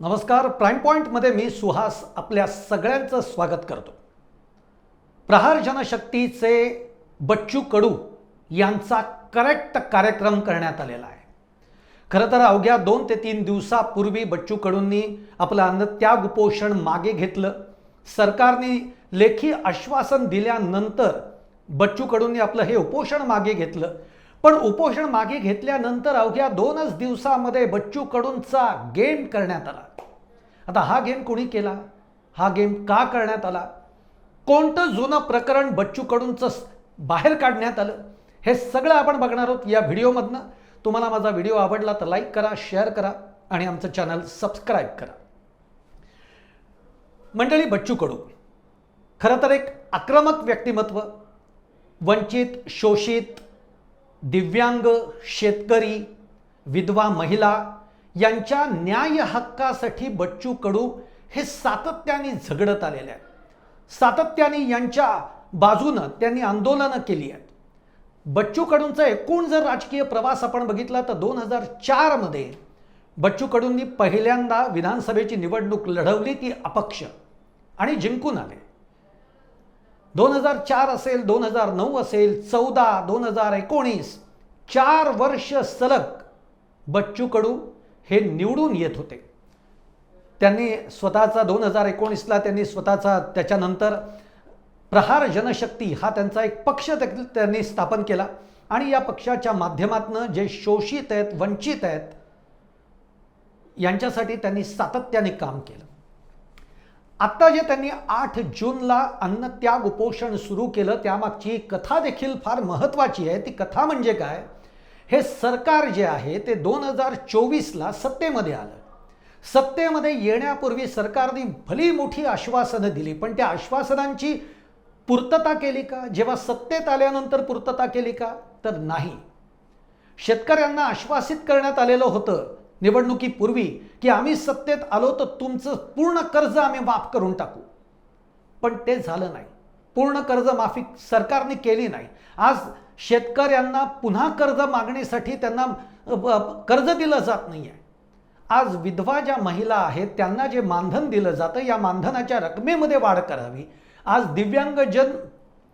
नमस्कार प्राईम पॉईंटमध्ये मी सुहास आपल्या सगळ्यांचं स्वागत करतो. प्रहार जनशक्तीचे बच्चू कडू यांचा करेक्ट कार्यक्रम करण्यात आलेला आहे. खरं तर अवघ्या दोन ते तीन दिवसापूर्वी बच्चू कडूंनी आपलं अन्नत्याग उपोषण मागे घेतलं. सरकारने लेखी आश्वासन दिल्यानंतर बच्चू कडूंनी आपलं हे उपोषण मागे घेतलं. पण उपोषण मागे घेतल्यानंतर अवघ्या दोनच दिवसामध्ये बच्चू कडूंचा गेम करण्यात आला. आता हा गेम कोणी केला? हा गेम का करण्यात आला? कोणतं जुनं प्रकरण बच्चू कडूंचं बाहेर काढण्यात आलं? हे सगळं आपण बघणार आहोत या व्हिडिओमधनं. तुम्हाला माझा व्हिडिओ आवडला तर लाईक करा शेअर करा आणि आमचं चॅनल सबस्क्राईब करा. मंडळी बच्चू कडू खरं तर एक आक्रमक व्यक्तिमत्व वंचित शोषित दिव्यांग शेतकरी विधवा महिला यांच्या न्याय हक्कासाठी बच्चू कडू हे सातत्याने झगडत आलेले आहेत. सातत्याने यांच्या बाजूनं त्यांनी आंदोलनं केली आहेत. बच्चू कडूंचा एकूण जर राजकीय प्रवास आपण बघितला तर दोन हजार चारमध्ये बच्चू कडूंनी पहिल्यांदा विधानसभेची निवडणूक लढवली ती अपक्ष आणि जिंकून आले. दोन हजार चार असेल दोन हजार नऊ असेल चौदा दोन हजार एकोणीस चार वर्ष सलग बच्चू कडू हे निवडून येत होते. त्यांनी स्वतःचा दोन हजार एकोणीसला त्यांनी स्वतःचा त्याच्यानंतर प्रहार जनशक्ती हा त्यांचा एक पक्ष त्यांनी स्थापन केला. आणि या पक्षाच्या माध्यमातनं जे शोषित आहेत वंचित आहेत यांच्यासाठी त्यांनी सातत्याने काम केलं. आत्ता जे त्यांनी आठ जूनला अन्नत्याग उपोषण सुरू केलं त्यामागची कथा देखील फार महत्त्वाची आहे. ती कथा म्हणजे काय? हे सरकार जे आहे ते दोन हजार चोवीसला सत्तेमध्ये आलं. सत्तेमध्ये येण्यापूर्वी सरकारने भली मोठी आश्वासनं दिली पण त्या आश्वासनांची पूर्तता केली का? जेव्हा सत्तेत आल्यानंतर पूर्तता केली का? तर नाही. शेतकऱ्यांना आश्वासित करण्यात आलेलं होतं. निवडणुकीपूर्वी की आम्ही सत्तेत आलो तर तुमचं पूर्ण कर्ज आम्ही माफ करून टाकू. पण ते झालं नाही. पूर्ण कर्जमाफी सरकारने केली नाही. आज शेतकऱ्यांना पुन्हा कर्ज मागणीसाठी त्यांना कर्ज दिलं जात नाही आहे आज विधवा ज्या महिला आहेत त्यांना जे मानधन दिलं जातं या मानधनाच्या रकमेमध्ये वाढ करावी. आज दिव्यांगजन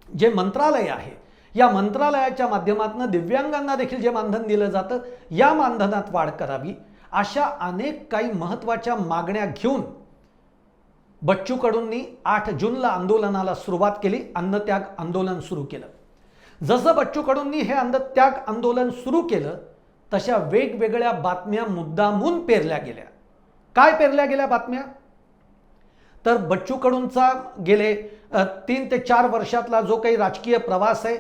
जे मंत्रालय आहे या मंत्रालयाच्या माध्यमातून दिव्यांगांना देखील जे मानधन दिलं जातं या मानधनात वाढ करावी. अशा अनेक काही महत्त्वाच्या मागण्या घेऊन बच्चू कडूंनी आठ जूनला आंदोलनाला सुरुवात केली अन्नत्याग आंदोलन सुरू केलं. जसं बच्चू कडूंनी हे अन्नत्याग आंदोलन सुरू केलं तशा वेगवेगळ्या बातम्या मुद्दामून पेरल्या गेल्या. काय पेरल्या गेल्या बातम्या? तर बच्चू कडूंचा गेले तीन ते चार वर्षातला जो काही राजकीय प्रवास आहे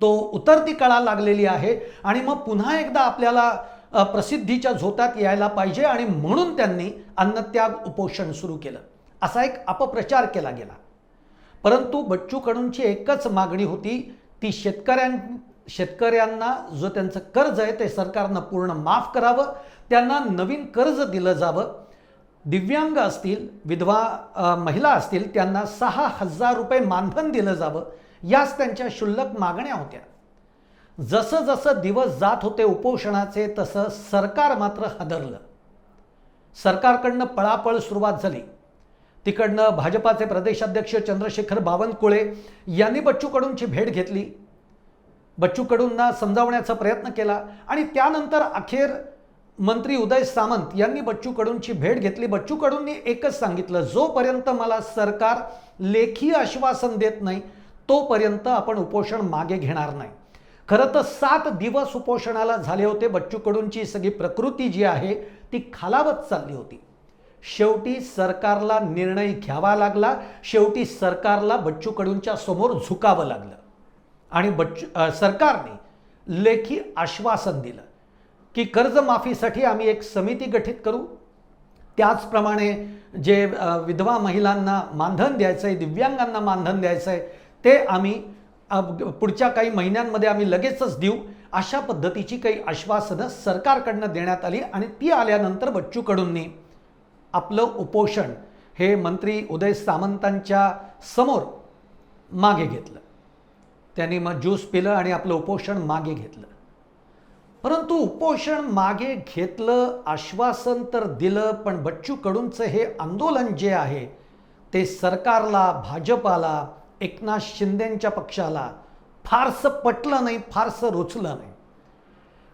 तो उतरती कळा लागलेली आहे आणि मग पुन्हा एकदा आपल्याला प्रसिद्धीच्या झोतात यायला पाहिजे आणि म्हणून त्यांनी अन्नत्याग उपोषण सुरू केलं. असा एक अपप्रचार केला गेला. परंतु बच्चू कडूंची एकच मागणी होती ती शेतकऱ्यां शेतकऱ्यांना जो त्यांचं कर्ज आहे ते सरकारनं पूर्ण माफ करावं त्यांना नवीन कर्ज दिलं जावं. दिव्यांग असतील विधवा महिला असतील त्यांना सहा हजार रुपये मानधन दिलं जावं याच त्यांच्या क्षुल्लक मागण्या होत्या. जसं जसं दिवस जात होते उपोषणाचे तसं सरकार मात्र हादरलं. सरकारकडनं पळापळ सुरुवात झाली. तिकडनं भाजपाचे प्रदेशाध्यक्ष चंद्रशेखर बावनकुळे यांनी बच्चू कडूंची भेट घेतली. बच्चू कडूंना समजावण्याचा प्रयत्न केला आणि त्यानंतर अखेर मंत्री उदय सामंत यांनी बच्चू कडूंची भेट घेतली. बच्चू कडूंनी एकच सांगितलं जोपर्यंत मला सरकार लेखी आश्वासन देत नाही तोपर्यंत आपण उपोषण मागे घेणार नाही. खरं तर सात दिवस उपोषणाला झाले होते बच्चू कडूंची सगळी प्रकृती जी आहे ती खालावत चालली होती. शेवटी सरकारला निर्णय घ्यावा लागला शेवटी सरकारला बच्चू कडूंच्या समोर झुकावं लागलं. आणि बच्चू सरकारने लेखी आश्वासन दिलं की कर्जमाफीसाठी आम्ही एक समिती गठीत करू. त्याचप्रमाणे जे विधवा महिलांना मानधन द्यायचं आहे दिव्यांगांना मानधन द्यायचं आहे ते आम्ही पुढच्या काही महिन्यांमध्ये आम्ही लगेचच देऊ. अशा पद्धतीची काही आश्वासनं सरकारकडनं देण्यात आली आणि ती आल्यानंतर बच्चू कडूंनी आपलं उपोषण हे मंत्री उदय सामंतांच्या समोर मागे घेतलं. त्यांनी मग ज्यूस पिलं आणि आपलं उपोषण मागे घेतलं. परंतु उपोषण मागे घेतलं आश्वासन तर दिलं पण बच्चू कडूंचं हे आंदोलन जे आहे ते सरकारला भाजपाला एकनाथ शिंदेंच्या पक्षाला फारसं पटलं नाही फारसं रुचलं नाही.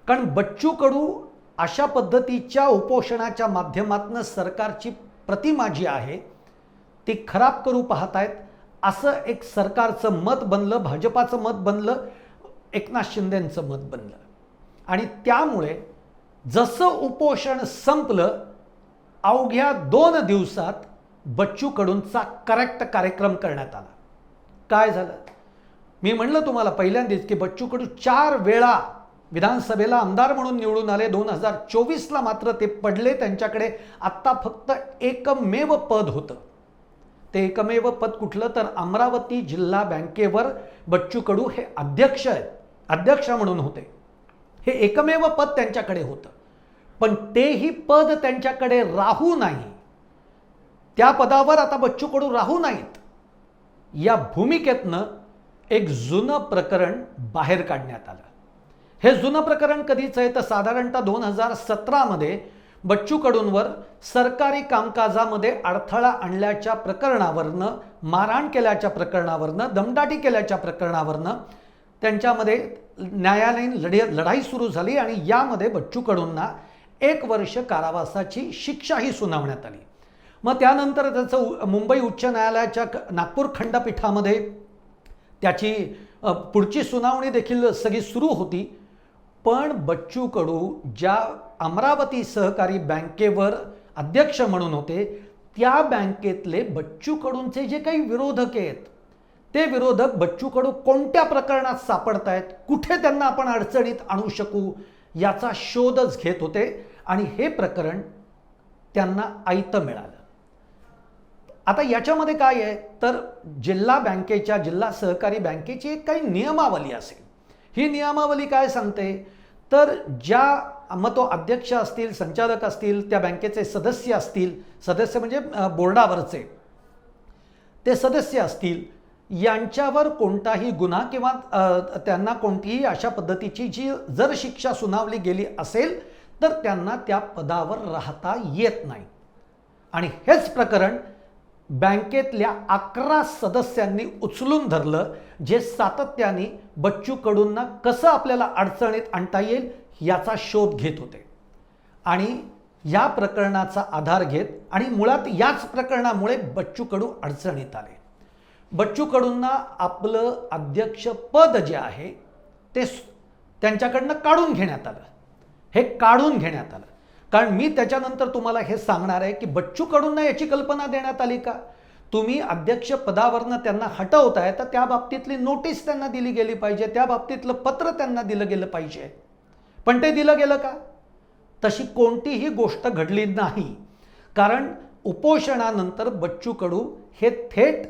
कारण बच्चू कडू अशा पद्धतीच्या उपोषणाच्या माध्यमातून सरकारची प्रतिमा जी आहे ती खराब करू पाहतायत असं एक सरकारचं मत बनलं भाजपाचं मत बनलं एकनाथ शिंदेंचं मत बनलं. आणि त्यामुळे जसं उपोषण संपलं अवघ्या दोन दिवसात बच्चू कडूंचा करेक्ट कार्यक्रम करण्यात आला. काय झालं? मी म्हणलं तुम्हाला पहिल्यांदाच की बच्चू कडू चार वेळा विधानसभेला आमदार म्हणून निवडून आले. दोन हजार चोवीसला मात्र ते पडले. त्यांच्याकडे आत्ता फक्त एकमेव पद होतं. ते एकमेव पद कुठलं? तर अमरावती जिल्हा बँकेवर बच्चू कडू हे अध्यक्ष आहेत. अध्यक्ष म्हणून होते. हे एकमेव पद त्यांच्याकडे होतं. पण तेही पद त्यांच्याकडे राहू नाही. त्या पदावर आता बच्चू कडू राहू नाहीत. या भूमिकेतनं एक जुनं प्रकरण बाहेर काढण्यात आलं. हे जुनं प्रकरण कधीच आहे? तर साधारणतः दोन हजार सतरामध्ये बच्चू कडूंवर सरकारी कामकाजामध्ये अडथळा आणल्याच्या प्रकरणावरनं मारहाण केल्याच्या प्रकरणावरनं दमदाटी केल्याच्या प्रकरणावरनं त्यांच्यामध्ये न्यायालयीन लढी लढाई सुरू झाली आणि यामध्ये बच्चू कडूंना एक वर्ष कारावासाची शिक्षाही सुनावण्यात आली. मग त्यानंतर त्याचं उ- मुंबई उच्च न्यायालयाच्या नागपूर खंडपीठामध्ये त्याची पुढची सुनावणी देखील सगळी सुरू होती. पण बच्चू कडू ज्या अमरावती सहकारी बँकेवर अध्यक्ष म्हणून होते त्या बँकेतले बच्चू कडूंचे जे काही विरोधक आहेत ते विरोधक बच्चू कडू कोणत्या प्रकरणात सापडत आहेत कुठे त्यांना आपण अडचणीत आणू शकू याचा शोधच घेत होते. आणि हे प्रकरण त्यांना आयतं मिळालं. आता याच्यामध्ये काय आहे? तर जिल्हा बँकेच्या जिल्हा सहकारी बँकेची एक काही नियमावली असेल. ही नियमावली काय सांगते? तर ज्या मग तो अध्यक्ष असतील संचालक असतील त्या बँकेचे सदस्य असतील सदस्य म्हणजे बोर्डावरचे. ते सदस्य असतील यांच्यावर कोणताही गुन्हा किंवा त्यांना कोणतीही अशा पद्धतीची जी जर शिक्षा सुनावली गेली असेल तर त्यांना त्या पदावर राहता येत नाही. आणि हेच प्रकरण बँकेतल्या अकरा सदस्यांनी उचलून धरलं जे सातत्याने बच्चू कडूंना कसं आपल्याला अडचणीत आणता येईल याचा शोध घेत होते. आणि या प्रकरणाचा आधार घेत आणि मुळात याच प्रकरणामुळे बच्चू कडू अडचणीत आले. बच्चू कडूंना आपलं अध्यक्षपद जे आहे ते त्यांच्याकडनं काढून घेण्यात आलं. हे काढून घेण्यात आलं. कारण मी त्याच्यानंतर तुम्हाला हे सांगणार आहे की बच्चू कडूंना याची कल्पना देण्यात आली का? तुम्ही अध्यक्ष पदावरनं त्यांना हटवताय तर त्या बाबतीतली नोटीस त्यांना दिली गेली पाहिजे त्या बाबतीतलं पत्र त्यांना दिलं गेलं पाहिजे. पण ते दिलं गेलं का? तशी कोणतीही गोष्ट घडली नाही. कारण उपोषणानंतर बच्चू कडू हे थेट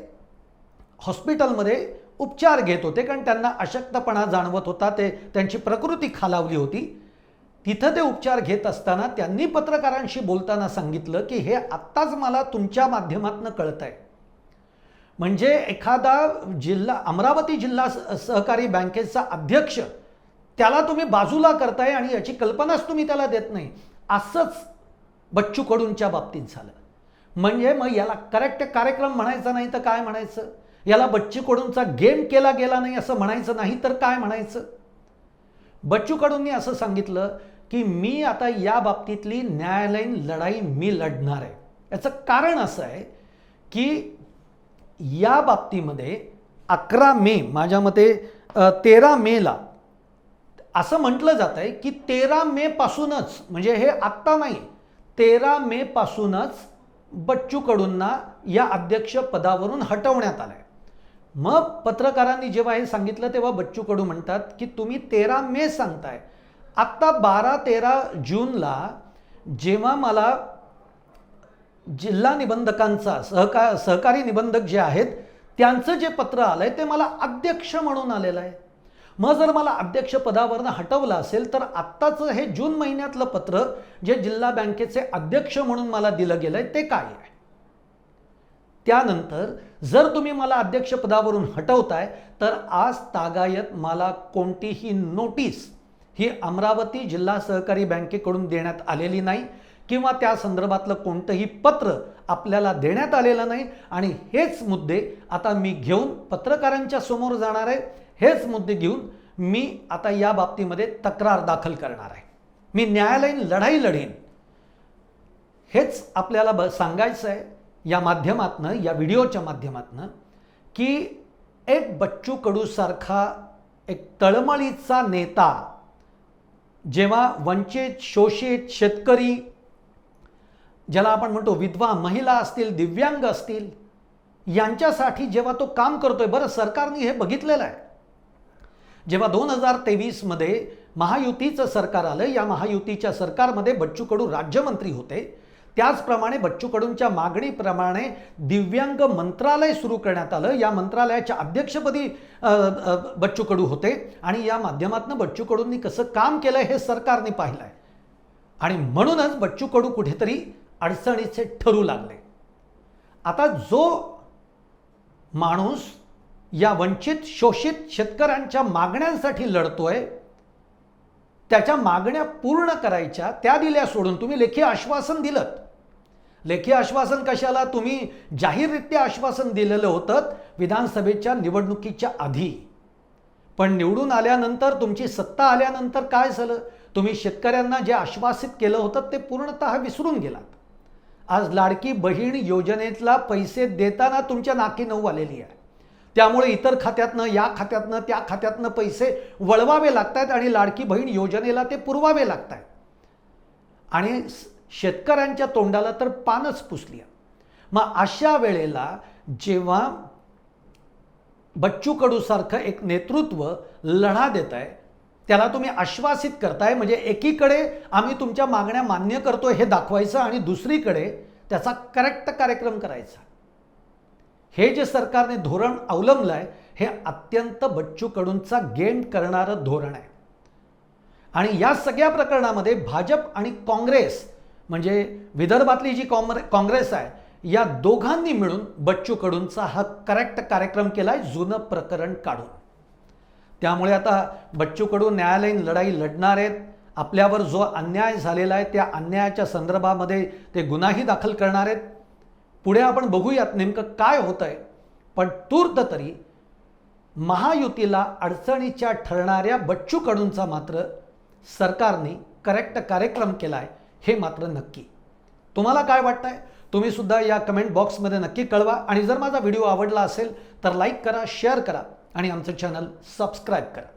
हॉस्पिटलमध्ये उपचार घेत होते कारण त्यांना अशक्तपणा जाणवत होता ते त्यांची प्रकृती खालावली होती. तिथं ते उपचार घेत असताना त्यांनी पत्रकारांशी बोलताना सांगितलं की हे आत्ताच मला तुमच्या माध्यमातून कळत आहे म्हणजे एखादा जिल्हा अमरावती जिल्हा स- सहकारी बँकेचा अध्यक्ष त्याला तुम्ही बाजूला करताय आणि याची कल्पनाच तुम्ही त्याला देत नाही. असंच बच्चू कडूंच्या बाबतीत झालं. म्हणजे मग याला करेक्ट कार्यक्रम म्हणायचा नाही तर काय म्हणायचं? याला बच्चू कडूंचा गेम केला गेला नाही असं म्हणायचं नाही तर काय म्हणायचं? बच्चू कडूंनी असं सांगितलं की मी आता या बाबतीतली न्यायालयीन लढाई मी लढणार आहे. याचं कारण असं आहे की या बाबतीमध्ये अकरा मे माझ्या मते तेरा मेला असं म्हटलं जात आहे की तेरा मेपासूनच म्हणजे हे आत्ता नाही तेरा मेपासूनच बच्चू कडूंना या अध्यक्षपदावरून हटवण्यात आलं आहे मग पत्रकारांनी जेव्हा हे सांगितलं तेव्हा बच्चू कडू म्हणतात की तुम्ही तेरा मे सांगताय. आत्ता बारा तेरा जूनला जेव्हा मला जिल्हा निबंधकांचा सहका सहकारी निबंधक जे आहेत त्यांचं जे पत्र आलंय ते मला अध्यक्ष म्हणून आलेलं आहे. मग जर मला अध्यक्ष पदावरनं हटवलं असेल तर आत्ताचं हे जून महिन्यातलं पत्र जे जिल्हा बँकेचे अध्यक्ष म्हणून मला दिलं गेलंय ते काय आहे? त्यानंतर जर तुम्ही मला अध्यक्षपदावरून हटवताय तर आज तागायत मला कोणतीही नोटीस ही अमरावती जिल्हा सहकारी बँकेकडून देण्यात आलेली नाही किंवा त्या संदर्भातलं कोणतंही पत्र आपल्याला देण्यात आलेलं नाही. आणि हेच मुद्दे आता मी घेऊन पत्रकारांच्या समोर जाणार आहे. हेच मुद्दे घेऊन मी आता या बाबतीमध्ये तक्रार दाखल करणार आहे. मी न्यायालयीन लढाई लढीन. हेच आपल्याला ब सांगायचं आहे या माध्यमातनं या व्हिडिओच्या माध्यमातनं की एक बच्चू कडूसारखा एक तळमळीचा नेता जेव्हा वंचित शोषित शेतकरी ज्याला आपण म्हणतो विधवा महिला असतील दिव्यांग असतील यांच्यासाठी जेव्हा तो काम करतोय बरं सरकारने हे बघितलेलं आहे. जेव्हा दोन हजार तेवीसमध्ये महायुतीचं सरकार आलं या महायुतीच्या सरकारमध्ये बच्चू कडू राज्यमंत्री होते त्याचप्रमाणे बच्चू कडूंच्या मागणीप्रमाणे दिव्यांग मंत्रालय सुरू करण्यात आलं. या मंत्रालयाच्या अध्यक्षपदी बच्चू कडू होते आणि या माध्यमातून बच्चू कडूंनी कसं काम केलं हे सरकारने पाहिलं आहे आणि म्हणूनच बच्चू कडू कुठेतरी अडचणीचे ठरू लागले. आता जो माणूस या वंचित शोषित शेतकऱ्यांच्या मागण्यांसाठी लढतोय त्याच्या मागण्या पूर्ण करायच्या त्या दिल्या सोडून तुम्ही लेखी आश्वासन दिलं लेखी आश्वासन कशाला? तुम्ही जाहीररित्या आश्वासन दिलेलं होतं विधानसभेच्या निवडणुकीच्या आधी. पण निवडून आल्यानंतर तुमची सत्ता आल्यानंतर काय झालं? तुम्ही शेतकऱ्यांना जे आश्वासित केलं होतं ते पूर्णतः विसरून गेलात. आज लाडकी बहीण योजनेतला पैसे देताना तुमच्या नाकी नऊ आलेली आहे. त्यामुळे इतर खात्यातनं या खात्यातनं त्या खात्यातनं पैसे वळवावे लागत आहेत आणि लाडकी बहीण योजनेला ते पुरवावे लागत आहेत आणि शेतकऱ्यांच्या तोंडाला तर पानच पुसली आहे. मग अशा वेळेला जेव्हा बच्चू कडूसारखं एक नेतृत्व लढा देत आहे त्याला तुम्ही आश्वासित करताय म्हणजे एकीकडे आम्ही तुमच्या मागण्या मान्य करतो हे दाखवायचं आणि दुसरीकडे त्याचा करेक्ट कार्यक्रम करायचा हे जे सरकारने धोरण अवलंबलं आहे हे अत्यंत बच्चू कडूंचा गेम करणारं धोरण आहे आणि या सगळ्या प्रकरणामध्ये भाजप आणि काँग्रेस म्हणजे विदर्भातली जी काँग्रे काँग्रेस आहे या दोघांनी मिळून बच्चू कडूंचा हा करेक्ट कार्यक्रम केला आहे जुनं प्रकरण काढून. त्यामुळे आता बच्चू कडू न्यायालयीन लढाई लढणार आहेत. आपल्यावर जो अन्याय झालेला आहे त्या अन्यायाच्या संदर्भामध्ये ते गुन्हाही दाखल करणार आहेत. पुढे आपण बघूयात नेमकं काय होतं आहे पण तूर्त तरी महायुतीला अडचणीच्या ठरणाऱ्या बच्चू कडूंचा मात्र सरकारने करेक्ट कार्यक्रम केला आहे हे मात्र नक्की. तुम्हाला काय वाटतंय? तुम्ही सुद्धा या कमेंट बॉक्समध्ये नक्की कळवा. आणि जर माझा व्हिडिओ आवडला असेल तर लाईक करा शेअर करा. आणि आमचं चॅनल सबस्क्राईब करा.